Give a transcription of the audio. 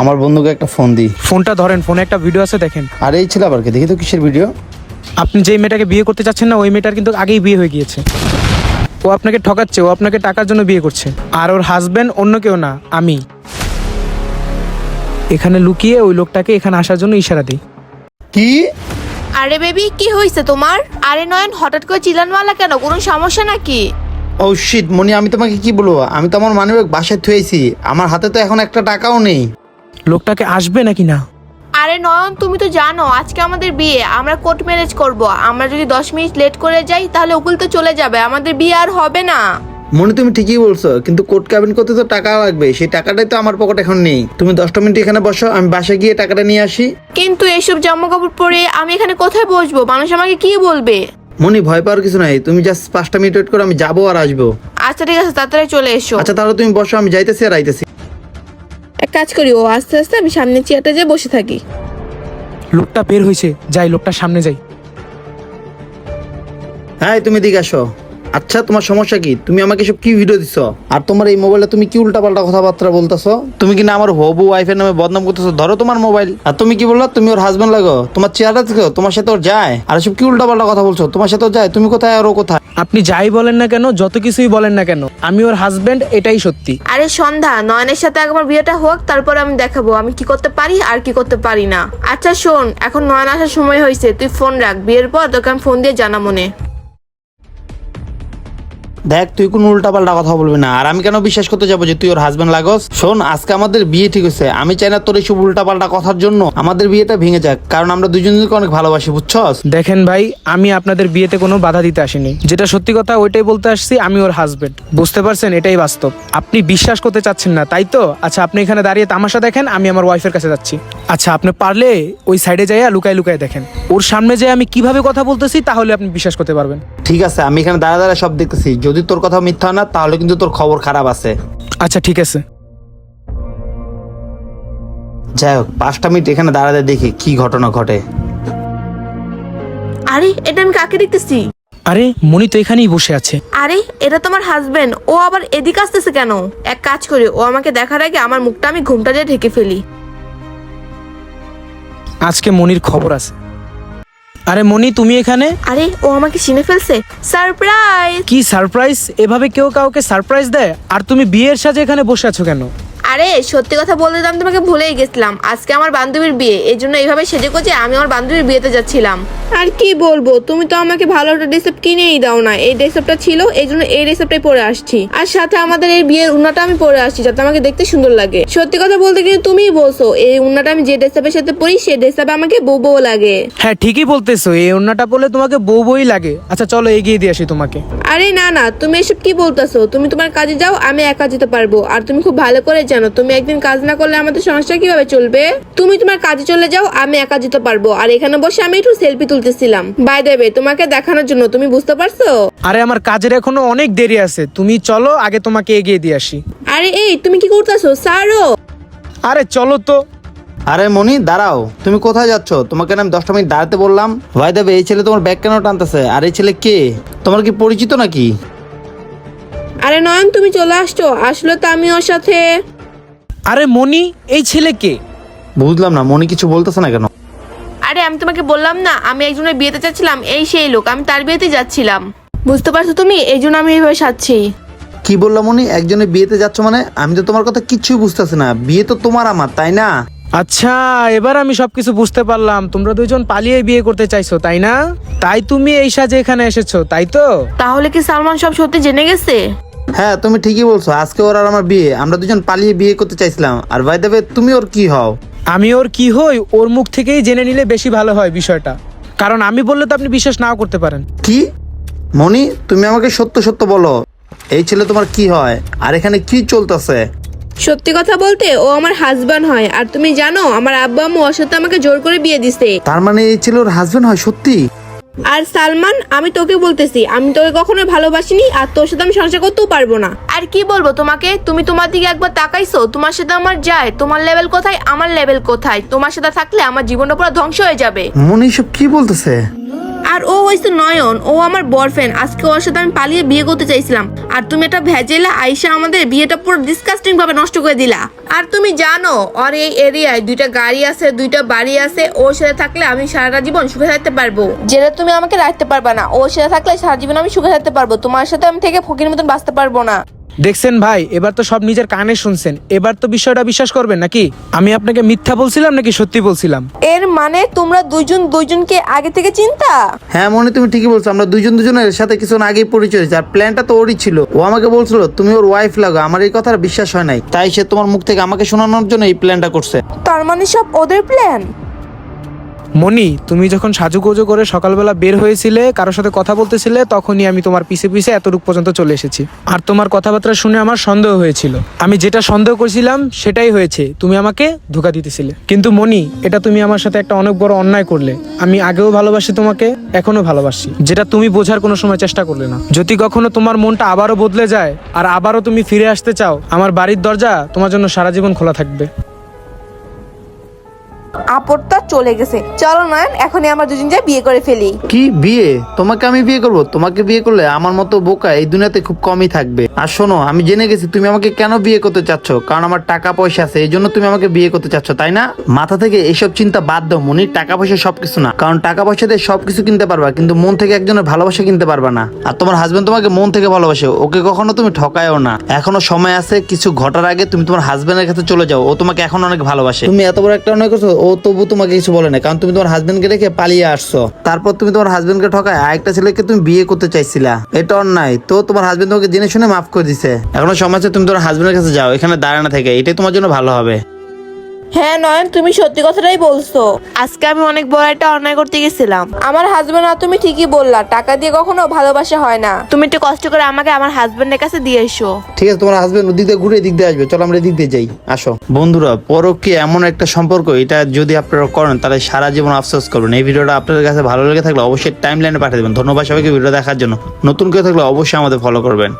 আমার বন্ধুকে একটা ফোন দিই। ফোনটা ধরেন ফোনে একটা ভিডিও আছে দেখেন। আর এই ছিল আবার কে? দেখি তো কিসের ভিডিও আপনি যেই মেয়েটাকে বিয়ে করতে চাচ্ছেন না ওই মেয়েটার কিন্তু আগেই বিয়ে হয়ে গিয়েছে। ও আপনাকে ঠকাচ্ছে ও আপনাকে টাকার জন্য বিয়ে করছে। আর ওর হাজবেন্ড অন্য কেউ না আমি। এখানে লুকিয়ে ওই লোকটাকে এখানে আসার জন্য ইশারা দিই। কি? আরে বেবি কি হয়েছে তোমার? আরে নয়ন হঠাৎ করে চিলানওয়ালা কেন? কোনো সমস্যা নাকি? ও শিট মনি আমি তোমাকে কি বলব? আমি তো আমার মানিব্যাগ বাসায় থুয়েছি। আমার হাতে তো এখন একটা টাকাও নেই। লোকটাকে আসবে নাকি না? আরে নয়ন তুমি তো জানো আজকে আমাদের বিয়ে। আমরা কোর্ট ম্যারেজ করব। আমরা যদি দশ মিনিট লেট করে যাই তাহলে উকুল তো চলে যাবে। আমাদের বিয়ে আর হবে না। মনে তুমি ঠিকই বলছো কিন্তু কোর্ট ক্যাবিন করতে তো টাকা লাগবে। সেই টাকাটাই তো আমার পকেট এখন নেই। তুমি দশটা মিনিট এখানে বসো আমি বাসায় গিয়ে টাকাটা নিয়ে আসি। কিন্তু এসব জামা কাপড় পরে আমি এখানে কোথায় বসবো? মানুষ আমাকে কি বলবে? মনি ভয় পাওয়ার কিছু নাই। তুমি জাস্ট পাঁচটা মিনিট ওয়েট করো আমি যাব আর আসব। আচ্ছা ঠিক আছে তাড়াতাড়ি চলে এসো। আচ্ছা তাহলে তুমি বসো আমি যাইতেছি আর আইতেছি। এক কাজ করি ও আস্তে আস্তে আমি সামনে চেয়ারটা যেয়ে বসে থাকি। লোকটা বের হয়েছে যাই লোকটা সামনে যাই। হ্যাঁ তুমি দিকে আসো। আচ্ছা তোমার সমস্যা কি? তুমি আমাকে সব কি ভিডিও দিছো? আর তোমার এই মোবাইলে তুমি কি উল্টাপাল্টা কথাবার্তা বলতেছো? তুমি কি না আমার হবু ওয়াইফের নামে বদনাম করতেছো? ধরো তোমার মোবাইল আর তুমি কি বলল? তুমি ওর হাজবেন্ড লাগো। তোমার চেহারা থেকে তোমার সাথে ওর যায়। আর সব কি উল্টাপাল্টা কথা বলছো? তোমার সাথে যায় তুমি কোথায় আর ও কোথায়? আপনি যাই বলেন না কেন যত কিছুই বলেন না কেন আমি ওর হাজবেন্ড এটাই সত্যি। আরে সন্ধ্যা নয়নের সাথে একবার বিয়েটা হোক তারপর আমি দেখাবো আমি কি করতে পারি আর কি করতে পারি না। আচ্ছা শোন এখন নয়ন আসার সময় হয়েছে তুই ফোন রাখ বিয়ের পর তোকে আমি ফোন দিয়ে জানা মনে দেখ, তুই কোন উল্টাপাল্টা কথা বলবি না। আর আমি কেন বিশ্বাস করতে যাব যে তুই ওর হাজবেন্ড লাগস? শোন, আজকে আমাদের বিয়ে ঠিক হয়েছে। আমি চাই না তোর এইসব উল্টাপাল্টা কথার জন্য আমাদের বিয়েটা ভেঙে যাক। কারণ আমরা দুজনকে অনেক ভালোবাসি, বুঝছস? দেখেন ভাই, আমি আপনাদের বিয়েতে কোনো বাধা দিতে আসিনি। যেটা সত্যি কথা, ওইটাই বলতে আসছি, আমি ওর হাজবেন্ড বুঝতে পারছেন? এটাই বাস্তব। আপনি বিশ্বাস করতে চাচ্ছেন না, তাই তো? আচ্ছা আপনি এখানে দাঁড়িয়ে তামাশা দেখেন, আমি আমার ওয়াইফের কাছে যাচ্ছি। আচ্ছা আপনি পারলে ওই সাইডে যাইয়া লুকায় লুকায় দেখেন। ওর সামনে যে আমি কীভাবে কথা বলতেছি তাহলে আপনি বিশ্বাস করতে পারবেন। ঠিক আছে আমি এখানে দাঁড়া দাঁড়া সব দেখতেছি। যদি তোর কথা মিথ্যা হয় না তাহলে কিন্তু তোর খবর খারাপ আছে। আচ্ছা ঠিক আছে। যাই হোক পাঁচটা মিনিট এখানে দাঁড়াতে দেখি কি ঘটনা ঘটে। আরে এটা আমি কাকে দেখতেছি? আরে মনি তো এখানেই বসে আছে। আরে এটা তোমার হাজবেন্ড ও আবার এদিকে আসতেছে কেন? এক কাজ করি ও আমাকে দেখার আগে আমার মুখটা আমি ঘুমটা দিয়ে ঢেকে ফেলি। আজকে মনির খবর আছে। আরে মনি তুমি এখানে? আরে ও আমাকে চিনে ফেলছে। সারপ্রাইজ! কি সারপ্রাইজ? এভাবে কেউ কাউকে সারপ্রাইজ দেয়? আর তুমি বিয়ের সাজে এখানে বসে আছো কেন? আরে সত্যি কথা বলতে আমি তোমাকে ভুলেই গেছিলাম। আজকে আমার বান্ধবীর বিয়ে এই জন্য এইভাবে সেজে কোচে আমি আমার বান্ধবীর বিয়েতে যাচ্ছিলাম। আর কি বলব তুমি তো আমাকে ভালো একটা ড্রেসআপ কিনেই দাও না। এই ড্রেসআপটা ছিল এই জন্য এই ড্রেসআপটাই পরে আসছি। আর সাথে আমাদের এই বিয়ের উন্নাটা আমি পরে আসছি যাতে আমাকে দেখতে সুন্দর লাগে। সত্যি কথা বলতে কিন্তু তুমিই বলছো এই উন্নাটা আমি যে ড্রেসআপের সাথে পরি সেই ড্রেসআপে আমাকে বউ বউ লাগে। হ্যাঁ ঠিকই বলতেছো এই ওন্নাটা পরলে তোমাকে বউ বই লাগে। আচ্ছা চলো এগিয়ে দিয়ে আসি তোমাকে। আরে না না তুমি এসব কি বলতেছো? তুমি তোমার কাজে যাও আমি একা যেতে পারব। আর তুমি খুব ভালো করে জানো তুমি একদিন কাজ না করলে আমাদের সংসার কীভাবে চলবে? তুমি তোমার কাজে চলে যাও আমি একা যেতে পারব। আর এখানে বসে আমি একটু সেলফি তুলতেছিলাম। বাই দেবে তোমাকে দেখানোর জন্য তুমি বুঝতে পারছ? আরে আমার কাজের এখনও অনেক দেরি আছে। তুমি চলো আগে তোমাকে এগিয়ে দিয়ে আসি। আরে এই তুমি কি করতেছো? সারো! আরে চলো তো। আরে মনি দাঁড়াও। তুমি কোথায় যাচ্ছ? তোমাকে আমি দশটা মিনিট দাঁড়াতে বললাম। ভাই দেবে এই ছেলে তোমার ব্যাগ কেন টানতেছে? আর এই ছেলে কে? তোমার কি পরিচিত নাকি? আরে নয়ন তুমি চলে আসছো। আসলে তো আমি ওর সাথে আরে মনি এই ছেলে কে? বুঝলাম না মনি কিছু বলতেছে না কেন? আরে আমি তোমাকে বললাম না আমি একজনের বিয়েতে যাচ্ছিলাম এই সেই লোক আমি তার বিয়েতে যাচ্ছিলাম। বুঝতে পারছ তুমি? এই জন্য আমি এইভাবে সাজছি। কি বললাম মনি একজনের বিয়েতে যাচ্ছ মানে? আমি তো তোমার কথা কিচ্ছুই বুঝতেছি না। বিয়ে তো তোমার আমার তাই না? আচ্ছা এবার আমি সবকিছু বুঝতে পারলাম। তোমরা দুইজন পালিয়ে বিয়ে করতে চাইছো তাই না? তাই তুমি এই সাজে এখানে এসেছ তাই তো? তাহলে কি সালমান সব সত্যি জেনে গেছে? হ্যাঁ তুমি ঠিকই বলছো। আজকে ওর আর আমার বিয়ে। আমরা দুজন পালিয়ে বিয়ে করতে চাইছিলাম। আর ভাই দেবে তুমি ওর কি হও? আমি ওর কি হই? ওর মুখ থেকেই জেনে নিলে বেশি ভালো হয় বিষয়টা। কারণ আমি বললে তো আপনি বিশ্বাস নাও করতে পারেন। কি? মনি তুমি আমাকে সত্য সত্য বলো। এই ছেলে তোমার কি হয়? আর এখানে কি চলতেছে? সত্যি কথা বলতে ও আমার হাজবেন্ড হয়। আর তুমি জানো আমার আব্বা আম্মু ওর সাথে আমাকে জোর করে বিয়ে দিছে। তার মানে এই ছেলে ওর হাজবেন্ড হয় সত্যি? আর সালমান আমি তোকে বলতেছি আমি তোকে কখনোই ভালোবাসিনি আর তোর সাথে আমি সংসার করতেও পারব না। আর কি বলব তোমাকে? তুমি তোমার দিকে একবার তাকাইছো তোমার সাথে আমার যায় তোমার লেভেল কোথায় আমার লেভেল কোথায়? তোমার সাথে থাকলে আমার জীবনটা পুরো ধ্বংস হয়ে যাবে। মনি সব কি বলতেছে? আর ও হয়েছে নয়ন, ও আমার বয়ফ্রেন্ড। আজকে ওর সাথে আমি পালিয়ে বিয়ে করতে চাইছিলাম। আর তুমি এটা ভেজেলা আইসা আমাদের বিয়েটা পুরো ডিসকাস্টিং ভাবে নষ্ট করে দিলা। আর তুমি জানো, ওর এই এরিয়ায় দুইটা গাড়ি আছে, দুইটা বাড়ি আছে, ওর সাথে থাকলে আমি সারাটা জীবন সুখে থাকতে পারব। যেটা তুমি আমাকে রাখতে পারবে না, ওর সাথে থাকলে সারা জীবন আমি সুখে থাকতে পারব। তোমার সাথে আমি থেকে ফকির মতন বাঁচতে পারব না। দেখছেন ভাই এবার তো সব নিজের কানে শুনছেন। এবার তো বিষয়টা বিশ্বাস করবেন নাকি? আমি আপনাকে মিথ্যা বলছিলাম নাকি সত্যি বলছিলাম? এর মানে তোমরা দুইজন দুইজনকে আগে থেকে চিন্তা? হ্যাঁ মনে তুমি ঠিকই বলছো। আমরা দুইজন দুজনের সাথে কিছুক্ষণ আগেই পরিচয় হয়েছে। আর প্ল্যানটা তো ওরই ছিল। ও আমাকে বলছিল তুমি ওর ওয়াইফ লাগো। আমার এই কথার বিশ্বাস হয় নাই। তাই সে তোমার মুখ থেকে আমাকে শোনানোর জন্য এই প্ল্যানটা করছে। তার মানে সব ওদের প্ল্যান মনি তুমি যখন সাজুগুজু করে সকালবেলা বের হয়েছিলে, কারোর সাথে কথা বলতেছিলে, তখনই আমি তোমার পিছে পিছে এতটুক পর্যন্ত চলে এসেছি। আর তোমার কথাবার্তা শুনে আমার সন্দেহ হয়েছিল। আমি যেটা সন্দেহ করেছিলাম, সেটাই হয়েছে। তুমি আমাকে ধোকা দিতেছিলে। কিন্তু মনি এটা তুমি আমার সাথে একটা অনেক বড় অন্যায় করলে। আমি আগেও ভালোবাসি তোমাকে এখনও ভালোবাসি। যেটা তুমি বোঝার কোনো সময় চেষ্টা করলে না। যদি কখনো তোমার মনটা আবারও বদলে যায়, আর আবারও তুমি ফিরে আসতে চাও, আমার বাড়ির দরজা তোমার জন্য সারা জীবন খোলা থাকবে। আপদটা চলে গেছে। চলো নয়ন এখনই আমরা দুজন যাই বিয়ে করে ফেলি। কি বিয়ে? তোমাকে আমি বিয়ে করব? তোমাকে বিয়ে করলে আমার মতো বোকা এই দুনিয়াতে খুব কমই থাকবে। আর শোনো আমি জেনে গেছি তুমি আমাকে কেন বিয়ে করতে চাচ্ছ কারণ আমার টাকা পয়সা আছে এই জন্য তুমি আমাকে বিয়ে করতে চাচ্ছ তাই না? মাথা থেকে এইসব চিন্তা বাদ দাও মনি। টাকা পয়সা সবকিছু না। কারণ টাকা পয়সা দিয়ে সবকিছু কিনতে পারবা কিন্তু মন থেকে একজনের ভালোবাসা কিনতে পারবা না। আর তোমার হাজবেন্ড তোমাকে মন থেকে ভালোবাসে ওকে কখনো তুমি ঠকায়ও না। এখনও সময় আছে কিছু ঘটার আগে তুমি তোমার হাজবেন্ডের কাছে চলে যাও ও তোমাকে এখন অনেক ভালোবাসে। তুমি এত বড় একটা অনেক করছ ও তবু তোমাকে কিছু বলে না, কারণ তুমি তোমার হাজবেন্ডকে রেখে পালিয়ে আসছো। তারপর তুমি তোমার হাজবেন্ডকে ঠকায়, আরেকটা ছেলেকে তুমি বিয়ে করতে চাইছিলা। এটা অন্যায়। তো তোমার হাজবেন্ড তোমাকে জেনে শুনে মাফ করে দিছে। এখনও সমাজে তুমি তোমার হাজবেন্ডের কাছে যাও, এখানে দাঁড়ানো থেকে, এটাই তোমার জন্য ভালো হবে। হ্যাঁ নয়ন তুমি সত্যি কথাটাই বলছো। আজকে আমি অনেক বড় একটা অন্যায় করতে গেছিলাম। আমার হাজবেন্ড আর তুমি ঠিকই বললা। টাকা দিয়ে কখনো ভালোবাসা হয় না। তুমি একটু কষ্ট করে আমাকে আমার হাজবেন্ডের কাছে দিয়ে এসো। ঠিক আছে তোমার হাজবেন্ড ওদিক দিয়ে ঘুরে এদিক দিয়ে আসবে। চলো আমরা এদিক দিয়ে যাই। আসো। বন্ধুরা পরকে এমন একটা সম্পর্ক এটা যদি আপনারা করেন তাহলে সারা জীবন আফসোস করবেন। এই ভিডিওটা আপনাদের কাছে ভালো লেগে থাকলে অবশ্যই টাইম লাইনে পাঠিয়ে দেবেন। ধন্যবাদ সবাইকে ভিডিও দেখার জন্য। নতুন কেউ থাকলে অবশ্যই আমাদের ফলো করবেন।